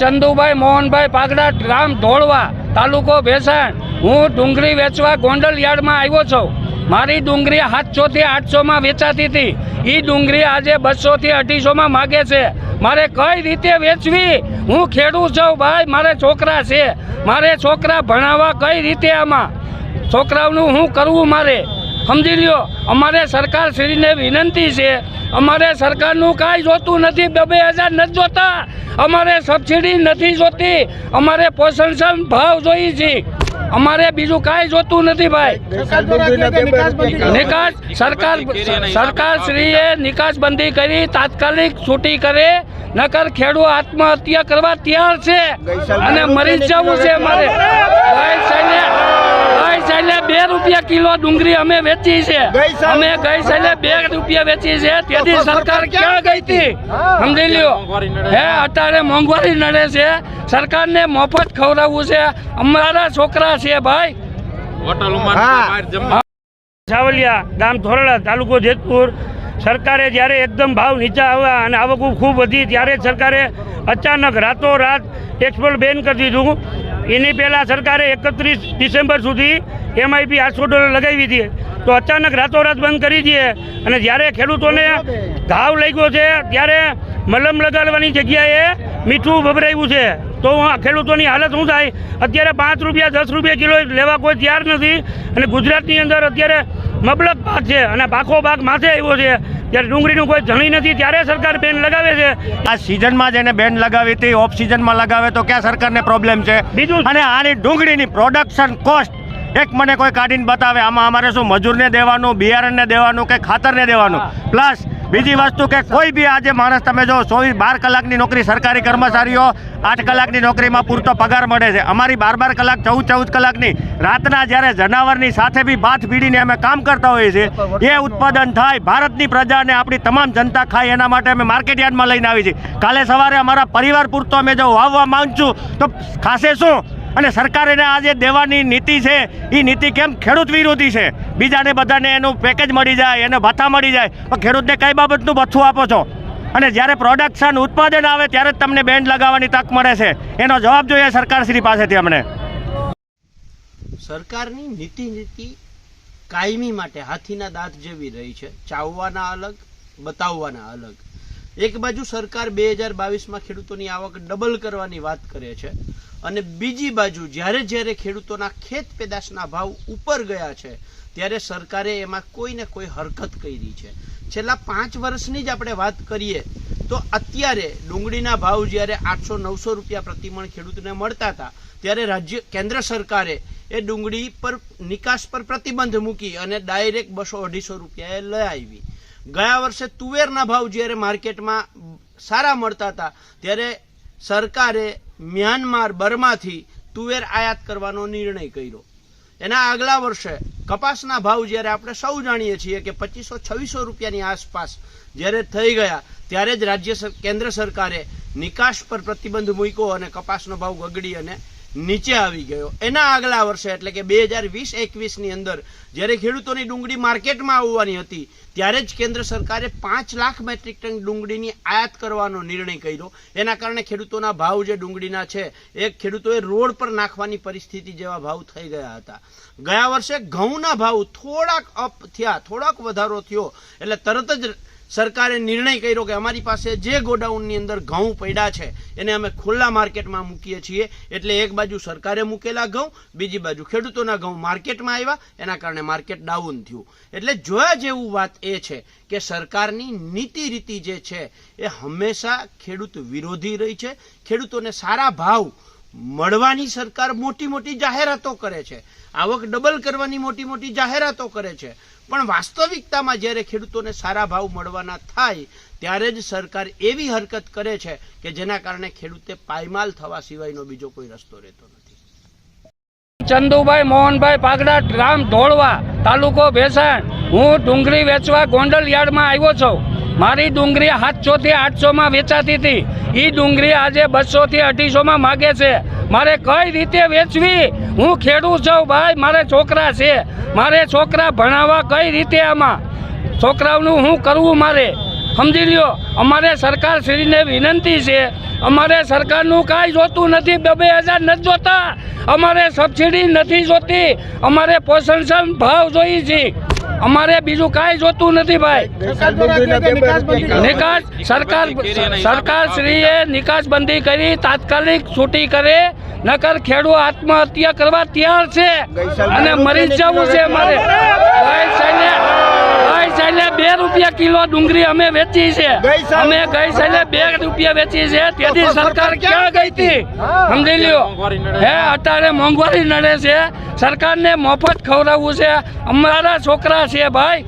ચંદુભાઈ, મોહનભાઈ પાગડા ગ્રામ ધોળવા, તાલુકો ભેસાણ. હું ડુંગળી વેચવા ગોંડલ યાર્ડમાં આવ્યો છું. મારી ડુંગળી સાતસોથી આઠસોમાં વેચાતી હતી. એ ડુંગળી આજે બસોથી અઢીસોમાં માગે છે. મારે કઈ રીતે વેચવી? હું ખેડૂત છું ભાઈ, મારે છોકરા છે. મારે છોકરા ભણાવવા કઈ રીતે આમાં? છોકરાઓનું હું કરવું મારે? સમજી લ્યો અમારે સરકારશ્રીને વિનંતી છે. અમારે સરકારનું કાંઈ જોતું નથી બે બે હજાર નથી જોતા. અમારે સબસિડી નથી જોતી. અમારે પોષણ ભાવ જોઈએ છે. અમારે બીજું કાંઈ જોતું નથી ભાઈ. નિકાસ સરકાર સરકાર શ્રીએ નિકાસબંધી કરી તાત્કાલિક છૂટી કરે નકર ખેડૂત આત્મહત્યા કરવા તૈયાર છે. અને મરી જવું છે અમારે. સાલે બે રૂપિયા કિલો ડુંગળી અમે વેચી છે. અમે ગઈ સાલે બે રૂપિયા વેચી છે. તેથી સરકાર ક્યાં ગઈ હતી? સમજી લ્યો. હે અત્યારે મોંઘવારી નડે છે. સરકારને મફત ખવડાવવું છે. અમારા છોકરા છે ભાઈ. સાવલિયા ગામ ધોરડા તાલુકો જેતપુર. સરકારે જ્યારે એકદમ ભાવ નીચા આવ્યા અને આવક ખૂબ વધી ત્યારે સરકારે અચાનક રાતોરાત એક્સપોર્ટ બેન કરી દીધું. એની પહેલાં સરકારે એકત્રીસ ડિસેમ્બર સુધી એમઆઈપી આઠસો ડોલર લગાવી હતી તો અચાનક રાતોરાત બંધ કરી દઈએ અને જ્યારે ખેડૂતોને ઘાવ લાગ્યો છે ત્યારે મલમ લગાડવાની જગ્યાએ મીઠું ભભરાયું છે. તો ખેડૂતોની હાલત શું થાય? અત્યારે પાંચ રૂપિયા દસ રૂપિયા કિલો લેવા કોઈ તૈયાર નથી. અને ગુજરાતની અંદર અત્યારે મબલક પાક છે અને પાકો પાક માથે આવ્યો છે. ત્યારે ડુંગળીનું કોઈ ધણી નથી. ત્યારે સરકાર બેન લગાવે છે. આ સિઝનમાં જેને બેન લગાવી હતી ઓફ સિઝનમાં લગાવે તો ક્યાં સરકારને પ્રોબ્લેમ છે? બીજું અને આની ડુંગળીની પ્રોડક્શન કોસ્ટ એક મને કોઈ કાઢીને બતાવે આમાં અમારે શું મજૂરને દેવાનું બિયારણને દેવાનું કે ખાતરને દેવાનું? પ્લસ બીજી વસ્તુ કે કોઈ બી આજે માણસ તમે જો ચોવીસ બાર કલાકની નોકરી સરકારી કર્મચારીઓ આઠ કલાકની નોકરીમાં પૂરતો પગાર મળે છે. અમારી બાર બાર કલાક ચૌદ ચૌદ કલાકની રાતના જ્યારે જનાવરની સાથે બી ભાથ ભીડીને અમે કામ કરતા હોઈએ છીએ એ ઉત્પાદન થાય. ભારતની પ્રજાને આપણી તમામ જનતા ખાય એના માટે અમે માર્કેટ યાર્ડમાં લઈને આવી છીએ. કાલે સવારે અમારા પરિવાર પૂરતો અમે જો વાવવા માંગુ છું તો ખાસે શું? અને સરકારે આ જે દેવાની નીતિ છે એ નીતિ કેમ ખેડૂત વિરોધી છે? બીજાને બધાને એનું પેકેજ મળી જાય, એને ભથ્થા મળી જાય. પણ ખેડૂતને કઈ બાબતનું ભથ્થું આપો છો? અને જ્યારે પ્રોડક્શન ઉત્પાદન આવે, ત્યારે જ તમને બેન્ડ લગાવવાની તક મળે છે. એનો જવાબ જોઈએ સરકારશ્રી પાસેથી અમને. સરકારની નીતિ નીતિ કાયમી માટે હાથીના દાંત જેવી રહી છે. ચાવવાના અલગ, બતાવવાના અલગ. એક બાજુ સરકાર બે હજાર બાવીસમાં ખેડૂતોની આવક ડબલ કરવાની વાત કરે છે. અને બીજી બાજુ, જ્યારે જ્યારે ખેડૂતોના ખેત પેદાશના ભાવ ઉપર ગયા છે, ત્યારે સરકારે એમાં કોઈ ને કોઈ હરકત કરી છે. છેલ્લા પાંચ વર્ષની જ આપણે વાત કરીએ, તો અત્યારે ડુંગળીના ભાવ જ્યારે આઠસો નવસો રૂપિયા પ્રતિમણ ખેડૂતને મળતા હતા, ત્યારે રાજ્ય, કેન્દ્ર સરકારે એ ડુંગળી પર, નિકાસ પર પ્રતિબંધ મૂકી અને ડાયરેક્ટ બસો અઢીસો રૂપિયાએ લઈ આવી. ગયા વર્ષે તુવેરના ભાવ જ્યારે માર્કેટમાં સારા મળતા હતા, ત્યારે સરકારે મ્યાનમાર બર્માથી તુવેર આયાત કરવાનો નિર્ણય કર્યો. એના આગલા વર્ષે કપાસના ભાવ જ્યારે આપણે સૌ જાણીએ છીએ કે પચીસો છવ્વીસો રૂપિયાની આસપાસ જ્યારે થઈ ગયા, ત્યારે જ રાજ્ય કેન્દ્ર સરકારે નિકાસ પર પ્રતિબંધ મૂક્યો અને કપાસનો ભાવ ગગડી અને નીચે આવી ગયો. એના આગલા વર્ષે, એટલે કે બે હજાર વીસ એકવીસની અંદર, જ્યારે ખેડૂતોની ડુંગળી માર્કેટમાં આવવાની હતી, ત્યારે જ કેન્દ્ર સરકારે પાંચ લાખ મેટ્રિક ટન ડુંગળીની આયાત કરવાનો નિર્ણય કર્યો. એના કારણે ખેડૂતોના ભાવ જે ડુંગળીના છે, એ ખેડૂતોએ રોડ પર નાખવાની પરિસ્થિતિ જેવા ભાવ થઈ ગયા હતા. ગયા વર્ષે ઘઉંના ભાવ થોડાક અપ થયા, થોડાક વધારો થયો, એટલે તરત જ સરકારે નિર્ણય કર્યો કે અમારી પાસે જે ગોડાઉનની અંદર ઘઉં પડ્યા છે, એને અમે ખુલ્લા માર્કેટમાં મૂકીએ છીએ. એટલે એક બાજુ સરકારે મૂકેલા ઘઉં, બીજી બાજુ ખેડૂતોના ઘઉં માર્કેટમાં આવ્યા. એના કારણે માર્કેટ ડાઉન થયું. એટલે જોયા જેવું વાત એ છે કે સરકારની નીતિ રીતિ જે છે, એ હંમેશા ખેડૂત વિરોધી રહી છે. ખેડૂતોને સારા ભાવ મળવાની સરકાર મોટી મોટી જાહેરાતો કરે છે. આવક ડબલ કરવાની મોટી મોટી જાહેરાતો કરે છે. પણ વાસ્તવિકતામાં જ્યારે ખેડૂતોને સારા ભાવ મળવાના થાય, ત્યારે જ સરકાર એવી હરકત કરે છે કે જેના કારણે ખેડૂતે પાયમાલ થવા સિવાયનો બીજો કોઈ રસ્તો રહેતો નથી. ચંદુભાઈ, મોહનભાઈ પાગડા ગ્રામ ધોળવા તાલુકો ભેસાણ. હું ડુંગળી વેચવા ગોંડલ યાર્ડમાં આવ્યો છું. મારી ડુંગળી સાતસો થી આઠસો માં વેચાતી હતી. એ ડુંગળી આજે બસો થી અઢીસો માં માગે છે. મારે કઈ રીતે વેચવી? હું ખેડૂત છું ભાઈ, મારે છોકરા છે. મારે છોકરા ભણાવવા કઈ રીતે આમાં? છોકરાઓનું શું કરવું મારે? સમજી લ્યો, અમારે સરકાર શ્રીને વિનંતી છે. અમારે સરકારનું કાંઈ જોતું નથી બે હજાર નથી જોતા. અમારે સબસિડી નથી જોતી. અમારે પોષણક્ષમ ભાવ જોઈએ છે. અમારે બીજું કાંઈ જોતું નથી ભાઈ. નિકાસ સરકાર સરકાર શ્રીએ નિકાસબંધી કરી તાત્કાલિક છૂટી કરે નકર ખેડૂત આત્મહત્યા કરવા તૈયાર છે. અને મરી જવું છે અમારે. ગઈ સાલે બે રૂપિયા કિલો ડુંગળી અમે વેચી છે. અમે ગઈ સાલે બે રૂપિયા વેચી છે. તેથી સરકાર ક્યાં ગઈ હતી? સમજી લ્યો. હે અત્યારે મોંઘવારી નડે છે. સરકારને મફત ખવડાવવું છે. અમારા છોકરા છે ભાઈ.